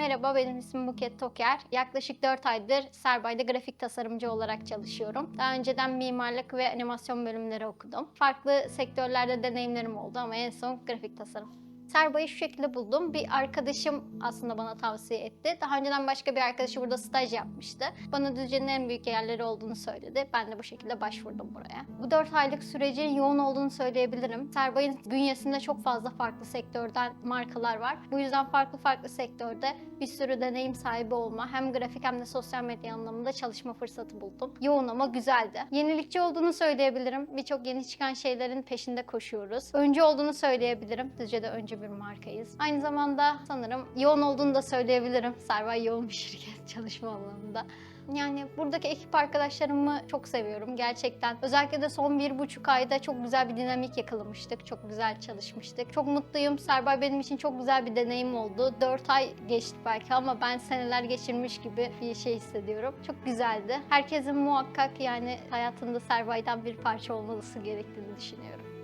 Merhaba, benim ismim Buket Toker. Yaklaşık 4 aydır Serbay'da grafik tasarımcı olarak çalışıyorum. Daha önceden mimarlık ve animasyon bölümleri okudum. Farklı sektörlerde deneyimlerim oldu ama en son grafik tasarım. Serbay'ı şu şekilde buldum. Bir arkadaşım aslında bana tavsiye etti. Daha önceden başka bir arkadaşı burada staj yapmıştı. Bana Düzce'nin en büyük yerleri olduğunu söyledi. Ben de bu şekilde başvurdum buraya. Bu 4 aylık sürecin yoğun olduğunu söyleyebilirim. Serbay'ın bünyesinde çok fazla farklı sektörden markalar var. Bu yüzden farklı farklı sektörde bir sürü deneyim sahibi olma, hem grafik hem de sosyal medya anlamında çalışma fırsatı buldum. Yoğun ama güzeldi. Yenilikçi olduğunu söyleyebilirim. Birçok yeni çıkan şeylerin peşinde koşuyoruz. Öncü olduğunu söyleyebilirim. Düzce'de öncü bir markayız. Aynı zamanda sanırım yoğun olduğunu da söyleyebilirim. Servay yoğun bir şirket çalışma alanında. Yani buradaki ekip arkadaşlarımı çok seviyorum gerçekten. Özellikle de son bir buçuk ayda çok güzel bir dinamik yakalamıştık. Çok güzel çalışmıştık. Çok mutluyum. Serbay benim için çok güzel bir deneyim oldu. 4 ay geçti belki ama ben seneler geçirmiş gibi bir şey hissediyorum. Çok güzeldi. Herkesin muhakkak yani hayatında Serbay'dan bir parça olması gerektiğini düşünüyorum.